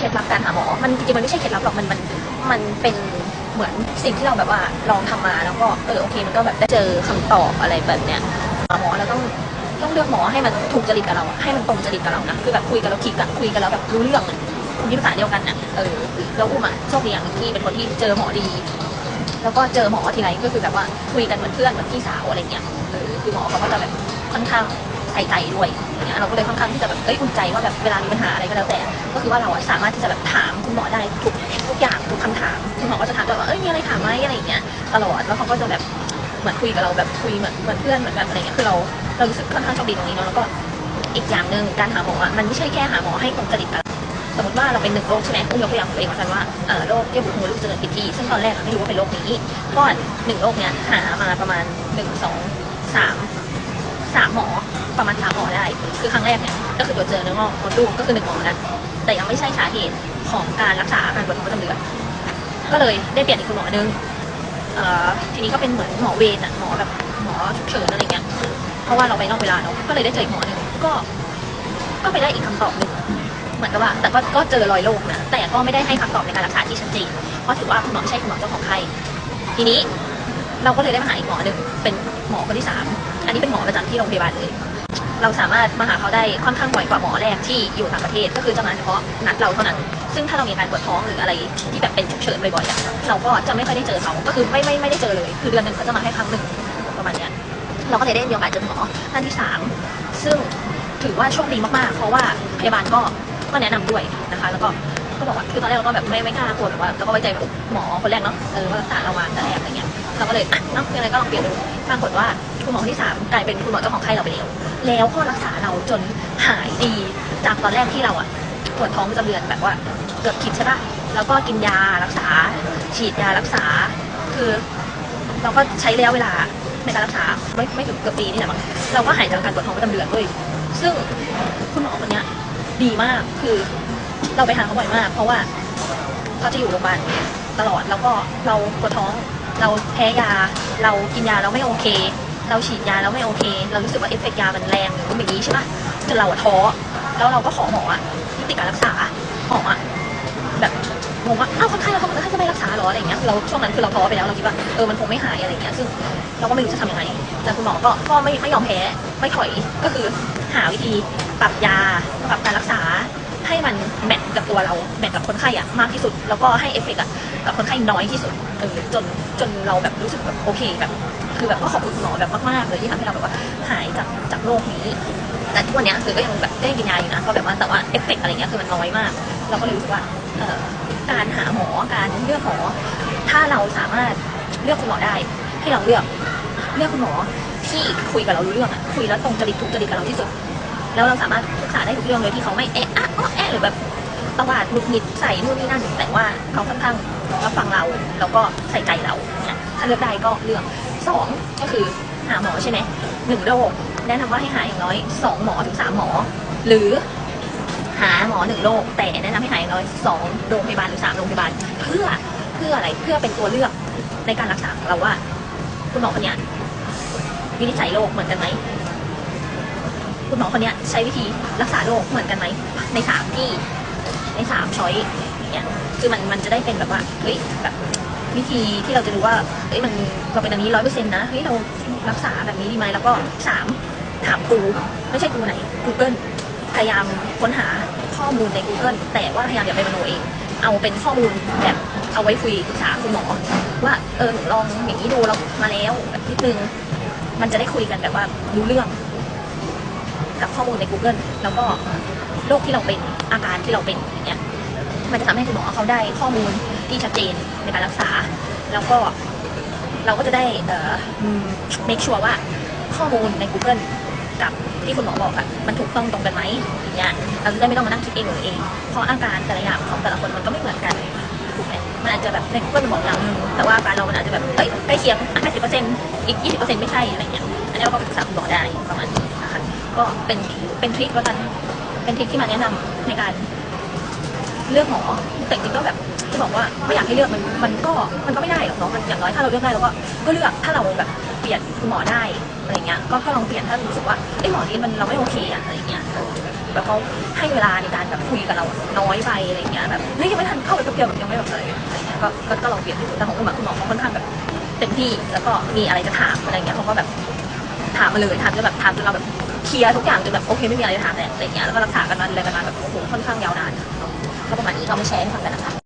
เคล็ดลับการหาหมอ มันจริงๆมันไม่ใช่เคล็ดลับหรอก มันมันมันเป็นเหมือนสิ่งที่เราแบบว่าลองทำมาแล้วก็เออโอเคมันก็แบบได้เจอคำตอบอะไรแบบเนี้ยหาหมอเราต้องต้องเลือกหมอให้มันถูกจริตกับเราอะให้มันตรงจริตกับเรานะคือแบบคุยกันแล้วคลิกอะคุยกันแล้วแบบรู้เรื่องอะคุยภาษาเดียวกันอะเออแล้วอุ้มอะโชคดีอย่างหนึ่งที่เป็นคนที่เจอหมอดี แล้วก็เจอหมอทีไรก็คือแบบว่าคุยกันเหมือนเพื่อนเหมือนพี่สาวอะไรเงี้ยเออคือหมอเขาก็จะแบบค่อนข้าง ใส่ใจด้วยอย่างเงี้ยเราก็เลยค่อนข้างที่จะแบบเอ้ยอุ่นใจว่าแบบเวลามีปัญหาอะไรก็แล้วแต่ ก็คือว่าเราอะสามารถที่จะแบบถามคุณหมอได้ทุกทุกอย่างทุกคำถามคุณหมอก็จะถามเราว่าเอ้ยมีอะไรถามไหมอะไรอย่างเงี้ยตลอดแล้วเขาก็จะแบบเหมือนคุยกับเราแบบคุยเหมือนเหมือนเพื่อนเหมือนกันอะไรเงี้ยคือเราเรารู้สึกค่อนข้างโชคดีตรงนี้เนาะแล้วก็อีกอย่างหนึ่งการหาหมออะมันไม่ใช่แค่หาหมอให้ตรงจริตกับเราสมมติว่าเราเป็นหนึ่งโรคใช่ไหมอุ้มยกตัวอย่างตัวเองแล้วกันว่าเอ่อโรคเยื่อบุหูลูกเจริญผิดที่ซึ่งตอนแรกอะไม่รู้ว่าเป็นโรคนี้ก็หนึ่งโรคเนี้ยหามาประมาณหนึ่งสองสามสามหมอ ประมาณสามหมอได้ คือครั้งแรกเนี่ยก็คือตรวจเจอเนื้องอกมดลูกก็คือหนึ่งหมอนะแต่ยังไม่ใช่สาเหตุของการรักษาอาการปวดท้องประจำเดือนก็เลยได้เปลี่ยนอีกคุณหมอนึงเอ่อทีนี้ก็เป็นเหมือนหมอเวรอะหมอแบบหมอฉุกเฉินอะไรเงี้ยเพราะว่าเราไปนอกเวลาเนาะก็เลยได้เจออีกหมอหนึ่งก็ ก็ไปได้อีกคำตอบหนึ่งเหมือนกับว่า แต่ก็ก็เจอรอยโรคนะแต่ก็ไม่ได้ให้คำตอบในการรักษาที่ชัดเจนเพราะถือว่าคุณหมอไม่ใช่คุณหมอเจ้าของไข้ทีนี้เราก็เลยได้มาหาอีกหมอหนึ่งเป็นหมอคนที่สามอันนี้เป็นหมอประจำที่โรงพยาบาลเลย เราสามารถมาหาเขาได้ค่อนข้างบ่อยกว่าหมอแรกที่อยู่ต่างประเทศ ก็คือจะมาเฉพาะนัดเราเท่านั้น ซึ่งถ้าเรามีอาการปวดท้องหรืออะไรที่แบบเป็นฉุกเฉินบ่อยๆอะเราก็จะไม่ค่อยได้เจอเขาก็คือไม่ไม่ไม่ได้เจอเลย คือเดือนหนึ่งเขาจะมาแค่ครั้งหนึ่งประมาณเนี้ยเราก็เลยได้มีโอกาสเจอหมอท่านที่สามซึ่งถือว่าโชคดีมากๆ เพราะว่าพยาบาลก็ก็แนะนำด้วยนะคะ แล้วก็ก็บอกว่าคือตอนแรกเราก็แบบไม่ไม่กล้ากลัวแบบว่าเราก็ไว้ใจหมอคนแรกเนาะเออว่ารักษาเรามาแต่แรกอะไรเงี้ย เราก็เลยอะเนาะยังไงก็ลองเปลี่ยนดูปรากฏว่าคุณหมอคนที่สามกลายเป็นคุณหมอเจ้าของไข้เราไปแล้วแล้วก็รักษาเราจนหายดีจากตอนแรกที่เราอะปวดท้องประจำเดือนแบบว่าเกือบคิดใช่ปะแล้วก็กินยารักษา ฉีดยารักษา คือเราก็ใช้ระยะเวลาในการรักษาไม่ไม่ถึงเกือบปีนี่แหละมั้งเราก็หายจากการปวดท้องประจำเดือนด้วยซึ่งคุณหมอคนเนี้ยดีมากคือเราไปหาเขาบ่อยมาก เพราะว่าเขาจะอยู่โรงพยาบาลตลอดแล้วก็เราปวดท้อง เราแพ้ยา เรากินยาเราไม่โอเค เราฉีดยาแล้วไม่โอเค เรารู้สึกว่าเอฟเฟกต์ยามันแรงหรืออย่างนี้ใช่ปะจนเราอะท้อแล้วเราก็ขอหมออะยุติการรักษาหมออะแบบงงว่าอ้าวคนไข้เราคนไข้จะไม่รักษาเหรออะไรอย่างเงี้ยเราช่วงนั้นคือเราท้อไปแล้วเราคิดว่าเออมันคงไม่หายอะไรอย่างเงี้ยซึ่งเราก็ไม่รู้จะทำยังไงแต่คุณหมอก็ก็ไม่ไม่ยอมแพ้ไม่ถอยก็คือหาวิธีปรับยาปรับการรักษา ให้มันแมทกับตัวเราแมทกับคนไข้อะมากที่สุด แล้วก็ให้เอฟเฟกต์อะกับคนไข้น้อยที่สุดเออจนจนเราแบบรู้สึกแบบโอเคแบบคือแบบก็ขอบคุณหมอแบบมากๆเลยที่ทำให้เราแบบว่าหายจากจากโรคนี้ แต่ทุกวันนี้คือก็ยังแบบได้กินยาอยู่นะก็แบบว่าแต่ว่าเอฟเฟกต์อะไรเงี้ยคือมันน้อยมาก เราก็เลยรู้สึกว่าเออการหาหมอการเลือกหมอถ้าเราสามารถเลือกคุณหมอได้ ให้เราเลือกเลือกคุณหมอที่คุยกับเรารู้เรื่องอะคุยแล้วตรงจริตถูกจริตกับเราที่สุด แล้วเราสามารถปรึกษาได้ทุกเรื่องเลยที่เขาไม่เอะอะอ้อแอะหรือแบบตวาดหงุดหงิดใส่นู่นนี่นั่น แต่ว่าเขาค่อนข้างรับฟังเราแล้วก็ใส่ใจเราเนี่ยถ้าเลือกได้ก็เลือกสองก็คือหาหมอใช่ไหมหนึ่งโรคแนะนำว่าให้หาอย่างน้อยสองหมอถึงสามหมอ หรือหาหมอหนึ่งโรคแต่แนะนำให้หาอย่างน้อยสองโรงพยาบาลหรือสามโรงพยาบาลเพื่อเพื่ออะไรเพื่อเป็นตัวเลือกในการรักษาของเราว่า คุณหมอคนนี้วินิจฉัยโรคเหมือนกันไหม คุณหมอคนนี้ใช้วิธีรักษาโรคเหมือนกันไหมในสามที่ในสามช้อยเงี้ยคือมันมันจะได้เป็นแบบว่าเฮ้ยแบบวิธีที่เราจะรู้ว่าเฮ้ยมันเราเป็นอันนี้ร้อยเปอร์เซ็นต์นะเฮ้ยเรารักษาแบบนี้ดีไหมแล้วก็สามถามครูไม่ใช่ครูไหน Google พยายามค้นหาข้อมูลใน Google แต่ว่าพยายามอย่าไปมโนเอง เอาเป็นข้อมูลแบบเอาไว้คุยปรึกษาคุณหมอว่าเออลองอย่างนี้ดูเรามาแล้วนิดนึงมันจะได้คุยกันแบบว่ารู้เรื่อง กับข้อมูลใน Google แล้วก็โรคที่เราเป็นอาการที่เราเป็นอย่างเงี้ยมันจะทำให้คุณหมอเขาได้ข้อมูลที่ชัดเจนในการรักษา แล้วก็เราก็จะได้เอ่อ make sure ว่าข้อมูลใน Google กับที่คุณหมอบอกอะมันถูกต้องตรงกันไหมอย่างเงี้ยเราจะได้ไม่ต้องมานั่งคิดเองหรือเอง เพราะอาการแต่ละอย่างของแต่ละคนมันก็ไม่เหมือนกันถูกไหมมันอาจจะแบบใน Google มันบอกอย่างหนึงแต่ว่าอาการเรามันอาจจะแบบเอ้ยใกล้เคียงแค่สิบเปอร์เซ็นต์อีกยี่สิบเปอร์เซ็นต์ไม่ใช่อะไรเงี้ยอันนี้เราก็ปรึกษาคุณหมอได้ประมาณนี้ ก็เป็นเป็นทริคแล้วกัน เป็นทริคที่มาแนะนำในการเลือกหมอแต่จริงก็แบบจะบอกว่าไม่อยากให้เลือกมันมันก็มันก็ไม่ได้หรอกเนาะมันอย่างน้อยถ้าเราเลือกได้เราก็ก็เลือกถ้าเราแบบเปลี่ยนคุณหมอได้อะไรเงี้ยก็ก็ลองเปลี่ยนถ้ารู้สึกว่าเอ้หมอนี้มันเราไม่โอเคอะอะไรเงี้ยแบบเขาให้เวลาในการแบบคุยกับเราน้อยไปอะไรเงี้ยแบบเฮ้ยยังไม่ทันเข้าไปแป๊บเดียวแบบยังไม่แบบอะไรอะไรเงี้ยก็ก็ก็ลองเปลี่ยนดูแต่ของคุณหมอคุณหมอเขาค่อนข้างแบบเต็มที่แล้วก็มีอะไรจะถามอะไรเงี้ยเขาก็แบบถามมาเลยถามจนแบบถามจนเราแบบ เคลียร์ทุกอย่างจนแบบโอเคไม่มีอะไรจะถามแล้วอะไรเงี้ยแล้วก็รักษากันมาอะไรกันมาแบบโอ้โหค่อนข้างยาวนานก็ประมาณนี้ก็มาแชร์ให้ฟังกันนะคะ